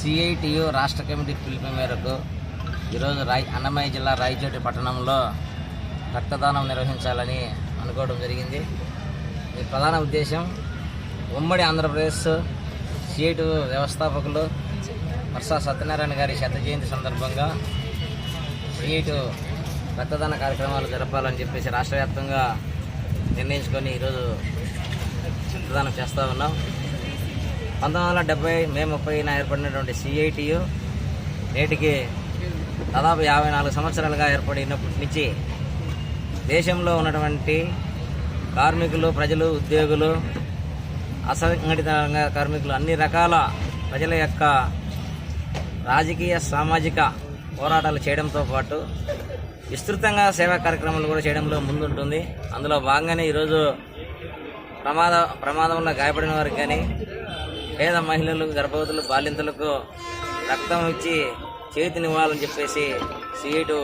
CITU రాష్ట్ర committee పిలుపు మేరకు ఈరోజు రాయ్ అన్నమయ్య జిల్లా రాయచోటి పట్టణంలో రక్తదానం నిర్వహించాలని అనుకోవడం జరిగింది. ఈ ప్రధాన ఉద్దేశం ఉమ్మడి ఆంధ్రప్రదేశ్ సిఐటి వ్యవస్థాపకులు వర్షా సత్యనారాయణ గారి శత జయంతి సందర్భంగా సిఐటి రక్తదాన కార్యక్రమాలు జరపాలని చెప్పేసి రాష్ట్ర వ్యాప్తంగా నిర్ణయించుకొని ఈరోజు రక్తదానం చేస్తూ ఉన్నాం. పంతొమ్మిది వందల డెబ్బై మే ముప్పైన ఏర్పడినటువంటి సిఐటియు నేటికి దాదాపు యాభై నాలుగు సంవత్సరాలుగా ఏర్పడినప్పటి నుంచి దేశంలో ఉన్నటువంటి కార్మికులు ప్రజలు ఉద్యోగులు అసంఘటిత రంగ కార్మికులు అన్ని రకాల ప్రజల యొక్క రాజకీయ సామాజిక పోరాటాలు చేయడంతో పాటు విస్తృతంగా సేవా కార్యక్రమాలు కూడా చేయడంలో ముందుంటుంది. అందులో భాగంగానే ఈరోజు ప్రమాద ప్రమాదంలో గాయపడిన వారికి కానీ పేద మహిళలు గర్భవతులు బాలింతలకు రక్తం ఇచ్చి చేతినివ్వాలని చెప్పేసి సీటు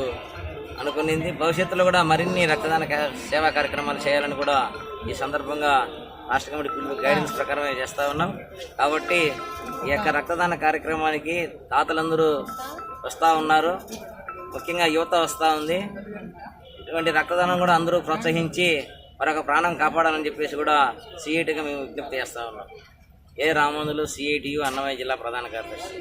అనుకునింది. భవిష్యత్తులో కూడా మరిన్ని రక్తదాన సేవా కార్యక్రమాలు చేయాలని కూడా ఈ సందర్భంగా రాష్ట్ర కమిటీ పిలుపు గైడెన్స్ ప్రకారమే చేస్తూ ఉన్నాం. కాబట్టి ఈ యొక్క రక్తదాన కార్యక్రమానికి తాతలందరూ వస్తూ ఉన్నారు. ముఖ్యంగా యువత వస్తూ ఉంది. ఇటువంటి రక్తదానం కూడా అందరూ ప్రోత్సహించి మరొక ప్రాణం కాపాడాలని చెప్పేసి కూడా సిఐటిగా మేము విజ్ఞప్తి చేస్తూ ఉన్నాం. ఏ రామందులు సిఐటియు అన్నమయ్య జిల్లా ప్రధాన కార్యదర్శి?